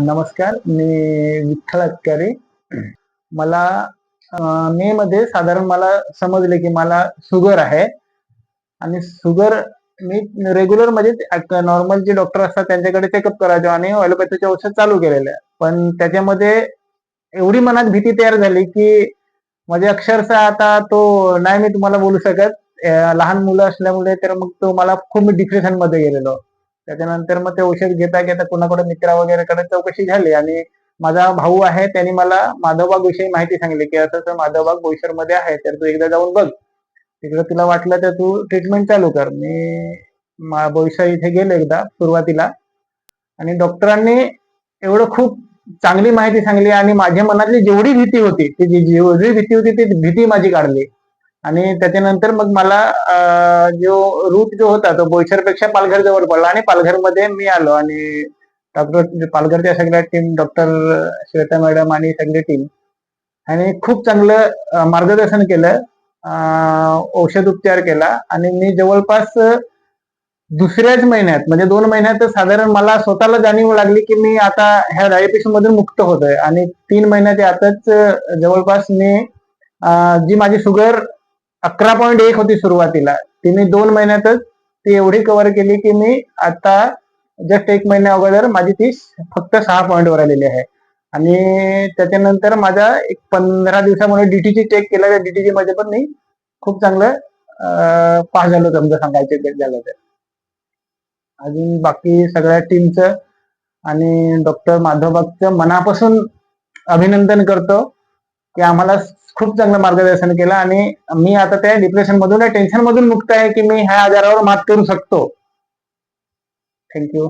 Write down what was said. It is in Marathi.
नमस्कार मी विठ्ठल अटकारी मला मे मध्ये साधारण मला समजले की मला शुगर आहे. आणि शुगर मी रेग्युलर म्हणजे नॉर्मल जे डॉक्टर असतात त्यांच्याकडे चेकअप करायचो आणि ऑलोपॅथीचे औषध चालू केलेलं. आहे पण त्याच्यामध्ये एवढी मनात भीती तयार झाली की म्हणजे अक्षरशः आता तो नाही मी तुम्हाला बोलू शकत. लहान मुलं असल्यामुळे तर मग तो मला खूप मी डिप्रेशनमध्ये गेलेलो. त्याच्यानंतर मग ते औषध घेता घेता कुणाकडे मित्रा वगैरेकडे चौकशी झाली आणि माझा भाऊ आहे त्यांनी मला माधवबाग विषयी माहिती सांगली की असं माधवबाग बोईसरमध्ये आहे तर तू एकदा जाऊन बघ. तिकडे तुला वाटलं तर तू ट्रीटमेंट चालू कर. मी बोईसर इथे गेलो एकदा सुरुवातीला आणि डॉक्टरांनी एवढं खूप चांगली माहिती सांगली आणि माझ्या मनातली जेवढी भीती होती ती जी- जेवढी भीती होती ती भीती माझी काढली. आणि त्याच्यानंतर मग मला जो रूट जो होता तो बोईसरपेक्षा पालघर जवळ पडला आणि पालघरमध्ये मी आलो आणि डॉक्टर पालघरच्या सगळ्या टीम डॉक्टर श्वेता मॅडम आणि सगळी टीम आणि खूप चांगलं मार्गदर्शन केलं औषध उपचार केला आणि मी जवळपास दुसऱ्याच महिन्यात म्हणजे दोन महिन्यात साधारण मला स्वतःला जाणीव लागली की मी आता ह्या डायबिटीस मधून मुक्त होतोय. आणि तीन महिन्याच्या आतच जवळपास मी जी माझी शुगर अकरा पॉईंट एक होती सुरुवातीला. ती मी दोन महिन्यातच ती एवढी कव्हर केली की मी आता जस्ट एक महिन्या अगोदर माझी ती फक्त सहा पॉईंट वर आलेली आहे. आणि त्याच्यानंतर माझा एक पंधरा दिवसामुळे डीटीची चेक केला. त्या डीटीची मध्ये पण मी खूप चांगलं पास झालो समजा सांगायचे झालं तर. अजून बाकी सगळ्या टीमचं आणि डॉक्टर माधवबागचं मनापासून अभिनंदन करतो की आम्हाला खूप चांगलं मार्गदर्शन केलं आणि मी आता त्या डिप्रेशन मधून टेन्शन मधून मुक्त आहे की मी ह्या आजारावर मात करू शकतो. थँक्यू